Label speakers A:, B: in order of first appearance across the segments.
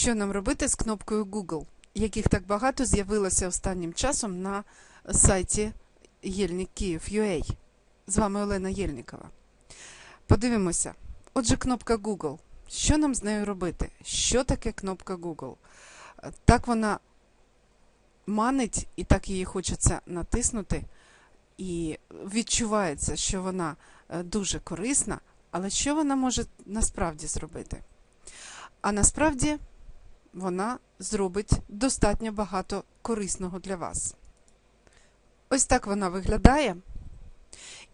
A: Що нам робити з кнопкою Google, яких так багато з'явилося останнім часом на сайті Єльник Київ.ua? З вами Олена Єльникова. Подивимося. Отже, кнопка Google. Що нам з нею робити? Що таке кнопка Google? Так вона манить, і так її хочеться натиснути, і відчувається, що вона е, дуже корисна, але що вона може насправді зробити? А насправді вона зробить достатньо багато корисного для вас. Ось так вона виглядає.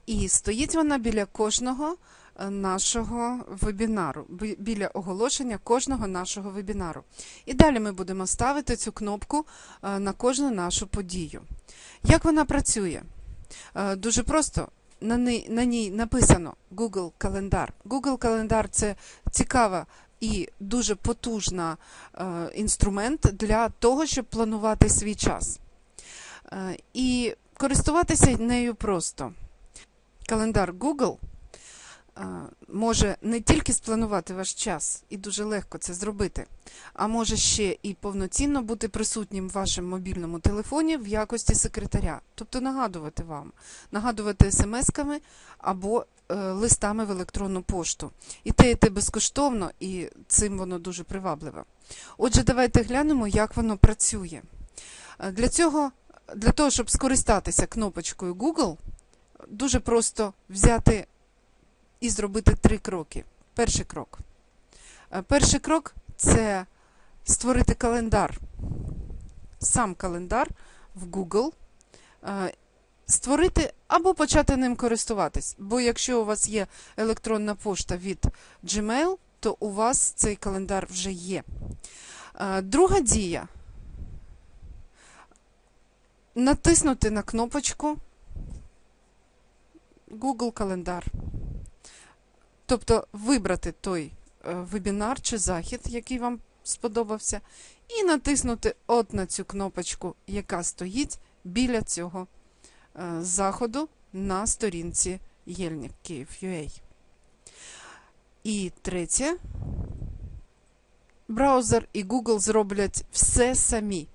A: І стоїть вона біля кожного е, нашого вебінару, біля оголошення кожного нашого вебінару. І далі ми будемо ставити цю кнопку е, на кожну нашу подію. Як вона працює? Е, Дуже просто. На ній, на ній написано Google календар. Google календар це цікава і дуже потужна е, інструмент для того, щоб планувати свій час. Е, і користуватися нею просто. Календар Google може не тільки спланувати ваш час, і дуже легко це зробити, а може ще і повноцінно бути присутнім в вашому мобільному телефоні в якості секретаря, тобто нагадувати вам, нагадувати смс-ками або е, листами в електронну пошту. І те, і те безкоштовно, і цим воно дуже привабливе. Отже, давайте глянемо, як воно працює. Е, Для цього, для того, щоб скористатися кнопочкою Google, дуже просто взяти і зробити три кроки. Перший крок. Е, Перший крок це створити календар. Сам календар в Google. Е, Створити або почати ним користуватись. Бо якщо у вас є електронна пошта від Gmail, то у вас цей календар вже є. Е, Друга дія. Натиснути на кнопочку Google календар. Тобто вибрати той е, вебінар чи захід, який вам сподобався, і натиснути от на цю кнопочку, яка стоїть біля цього е, заходу на сторінці Єльник Київ.ua. І третє. Браузер і Google зроблять все самі.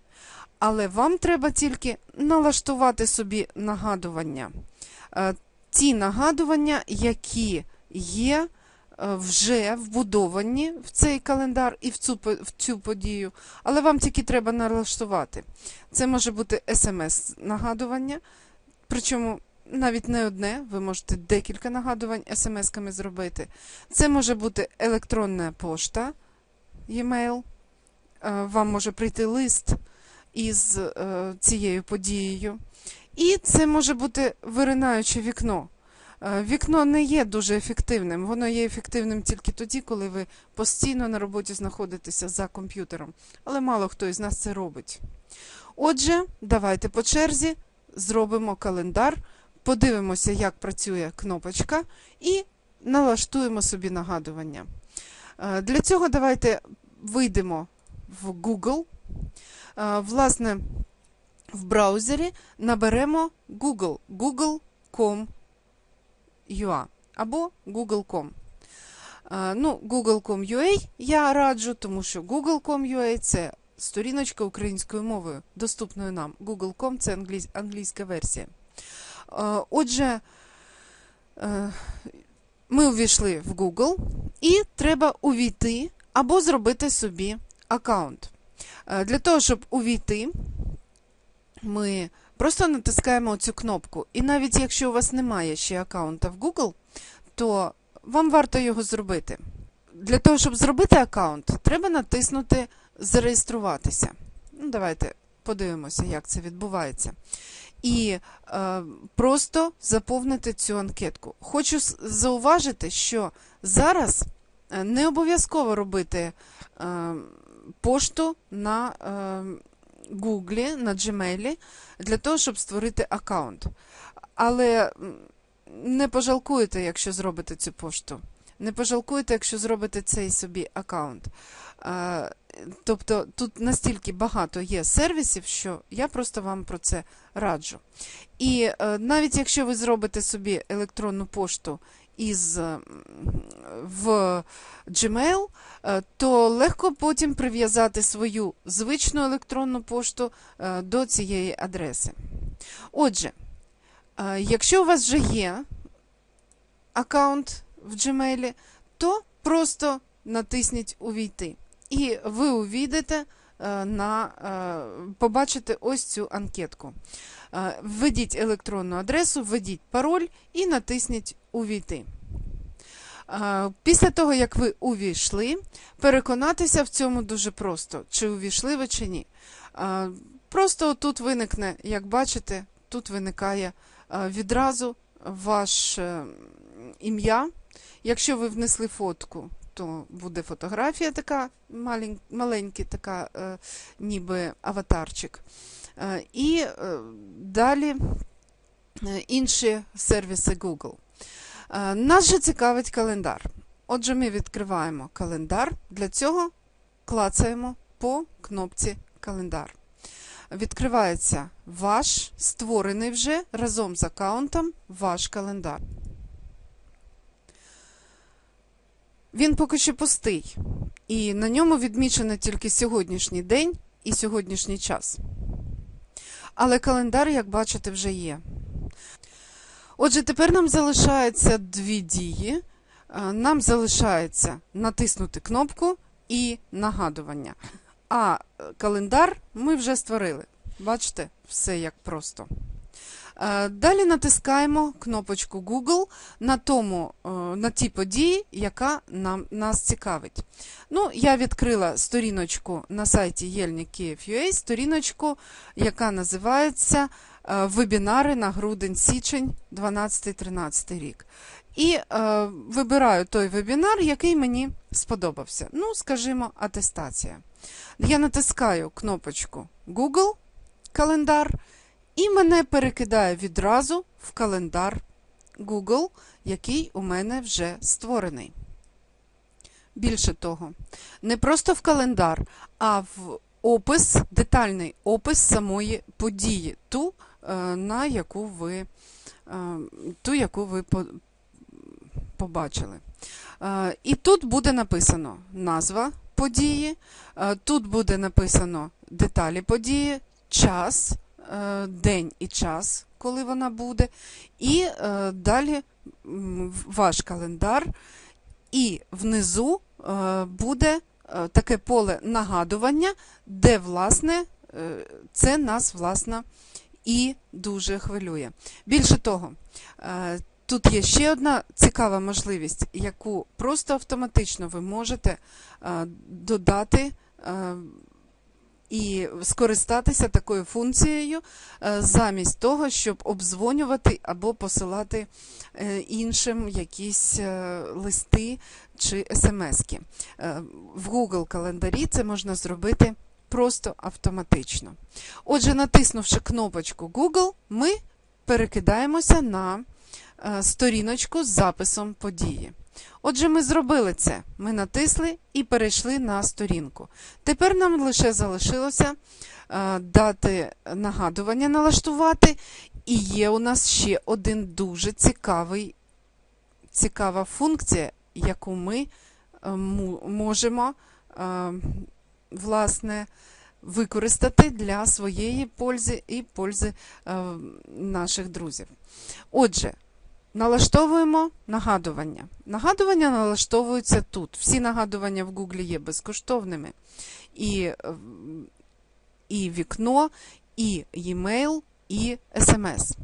A: Але вам треба тільки налаштувати собі нагадування. Е, Ті нагадування, які є е, вже вбудовані в цей календар і в цю, в цю подію, але вам тільки треба налаштувати. Це може бути смс-нагадування, причому навіть не одне, ви можете декілька нагадувань смс-ками зробити. Це може бути електронна пошта, e-mail, Е, вам може прийти лист із е, цією подією. І це може бути виринаюче вікно. Е, Вікно не є дуже ефективним. Воно є ефективним тільки тоді, коли ви постійно на роботі знаходитеся за комп'ютером. Але мало хто із нас це робить. Отже, давайте по черзі зробимо календар, подивимося, як працює кнопочка, і налаштуємо собі нагадування. Е, Для цього давайте вийдемо в Google. Е, Власне, в браузері наберемо Google, google.com.ua або google.com. Ну, google.com.ua я раджу, тому що google.com.ua – це сторіночка українською мовою, доступною нам. Google.com – це англійська версія. Отже, е, ми увійшли в Google і треба увійти або зробити собі аккаунт. Е, Для того, щоб увійти, ми просто натискаємо цю кнопку. І навіть якщо у вас немає ще аккаунта в Google, то вам варто його зробити. Для того, щоб зробити аккаунт, треба натиснути Зареєструватися. Ну, давайте подивимося, як це відбувається. І е, просто заповнити цю анкетку. Хочу зауважити, що зараз е, не обов'язково робити е, пошту на е, Гуглі, на Gmail для того, щоб створити аккаунт. Але не пожалкуєте, якщо зробите цю пошту. Не пожалкуєте, якщо зробите цей собі аккаунт. Тобто тут настільки багато є сервісів, що я просто вам про це раджу. І е, навіть якщо ви зробите собі електронну пошту із в Gmail, е, то легко потім прив'язати свою звичну електронну пошту е, до цієї адреси. Отже, е, якщо у вас вже є аккаунт в Gmail, то просто натисніть Увійти. І ви увійдете на побачите ось цю анкетку. Е, Введіть електронну адресу, введіть пароль і натисніть Увійти. Е, Після того, як ви увійшли, переконатися в цьому дуже просто, чи увійшли ви чи ні. Е, Просто тут виникне, як бачите, тут виникає е, відразу ваше ім'я. Якщо ви внесли фотку, то буде фотографія така малень- маленький, така, е, ніби аватарчик. Е, і е, далі е, інші сервіси Google. Нас же цікавить календар. Отже, ми відкриваємо календар. Для цього клацаємо по кнопці календар. Відкривається ваш створений вже разом з аккаунтом ваш календар. Він поки що пустий, і на ньому відмічено тільки сьогоднішній день і сьогоднішній час. Але календар, як бачите, вже є. Отже, тепер нам залишається дві дії. Е, Нам залишається натиснути кнопку і нагадування. А е, календар ми вже створили. Бачите, все як просто. Е, Далі натискаємо кнопочку Google на, тому, е, на тій події, яка нам, нас цікавить. Ну, я відкрила сторіночку на сайті Єльник.Київ.UA, сторіночку, яка називається е, Вебінари на грудень-січень 12-13 рік. І е, вибираю той вебінар, який мені сподобався. Ну, скажімо, атестація. Я натискаю кнопочку Google календар, і мене перекидає відразу в календар Google, який у мене вже створений. Більше того, не просто в календар, а в опис, детальний опис самої події, ту, е, на яку ви, е, ту, яку ви побачили. Е, І тут буде написано назва події, тут буде написано деталі події, час, день і час, коли вона буде, і е, далі ваш календар, і внизу е, буде е, таке поле нагадування, де, власне, е, це нас, власне, і дуже хвилює. Більше того, е, тут є ще одна цікава можливість, яку просто автоматично ви можете е, додати е, і скористатися такою функцією е, замість того, щоб обдзвонювати або посилати е, іншим якісь е, листи чи смски. В Google календарі це можна зробити просто автоматично. Отже, натиснувши кнопочку Google, ми перекидаємося на сторіночку з записом події. Отже, ми зробили це. Ми натисли і перейшли на сторінку. Тепер нам лише залишилося е, дати нагадування налаштувати. І є у нас ще один дуже цікавий, цікава функція, яку ми е, можемо е, власне, використати для своєї пользи і пользи наших друзів. Отже, Налаштовуємо нагадування. Нагадування налаштовуються тут. Всі нагадування в Google є безкоштовними. І, і вікно, і e-mail, і SMS.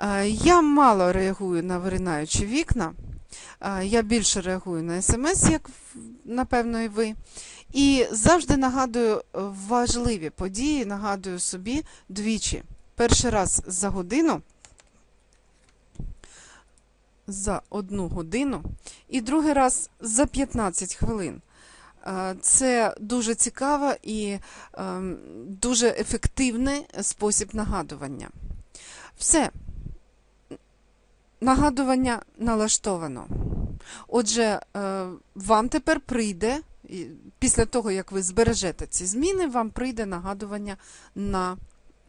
A: Е, Я мало реагую на виринаючі вікна. Е, Я більше реагую на SMS, як напевно і ви. І завжди нагадую важливі події, нагадую собі двічі. Перший раз за годину за одну годину і другий раз за 15 хвилин. Е, Це дуже цікаво і ем, дуже ефективний спосіб нагадування. Все. Нагадування налаштовано. Отже, е, вам тепер прийде, після того, як ви збережете ці зміни, вам прийде нагадування на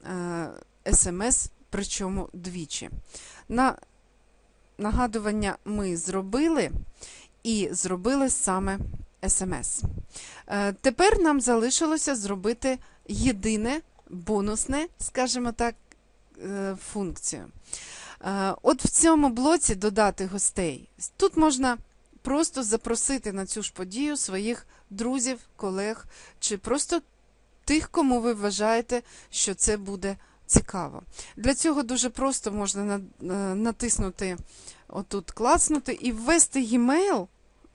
A: е, смс, причому двічі. На нагадування ми зробили і зробили саме SMS. Е, Тепер нам залишилося зробити єдине бонусне, скажімо так, е, функцію. Е, От в цьому блоці додати гостей. Тут можна просто запросити на цю ж подію своїх друзів, колег чи просто тих, кому ви вважаєте, що це буде цікаво. Для цього дуже просто можна е, натиснути отут, клацнути і ввести e-mail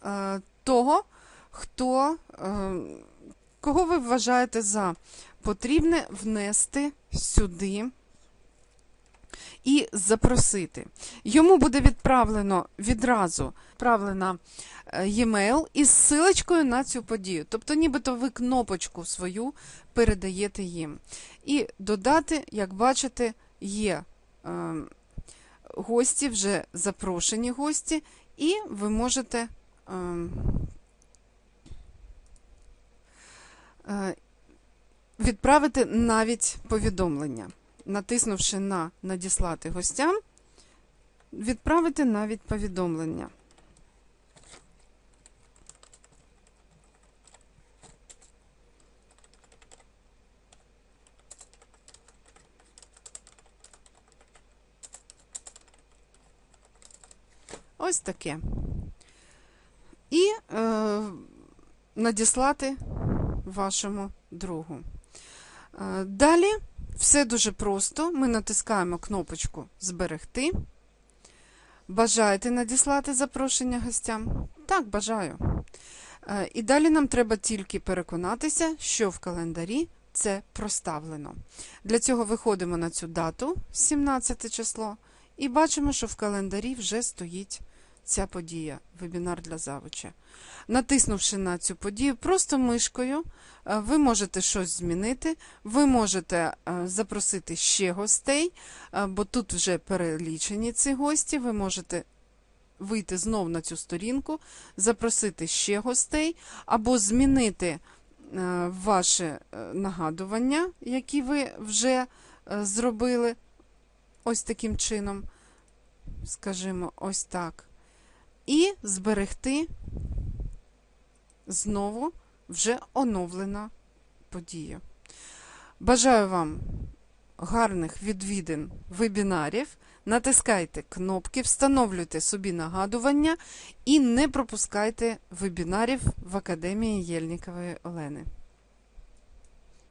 A: е, того, хто, е, кого ви вважаєте за потрібне внести сюди і запросити. Йому буде відправлено відразу відправлена е, e-mail із силочкою на цю подію. Тобто, нібито ви кнопочку свою передаєте їм. І додати, як бачите, є е, гості, вже запрошені гості, і ви можете. е, е, Відправити навіть повідомлення, натиснувши на надіслати гостям, відправити навіть повідомлення. Ось таке. І е, надіслати вашому другу. Е, Далі все дуже просто. Ми натискаємо кнопочку Зберегти. Бажаєте надіслати запрошення гостям? Так, бажаю. Е, І далі нам треба тільки переконатися, що в календарі це проставлено. Для цього виходимо на цю дату, 17 число, і бачимо, що в календарі вже стоїть ця подія, вебінар для завуча. Натиснувши на цю подію, просто мишкою е, ви можете щось змінити, ви можете е, запросити ще гостей, е, бо тут вже перелічені ці гості. Ви можете вийти знов на цю сторінку, запросити ще гостей, або змінити ваше нагадування, які ви вже зробили ось таким чином, скажімо, ось так. І зберегти знову вже оновлена подія. Бажаю вам гарних відвідин вебінарів. Натискайте кнопки, встановлюйте собі нагадування і не пропускайте вебінарів в Академії Єльнікової Олени.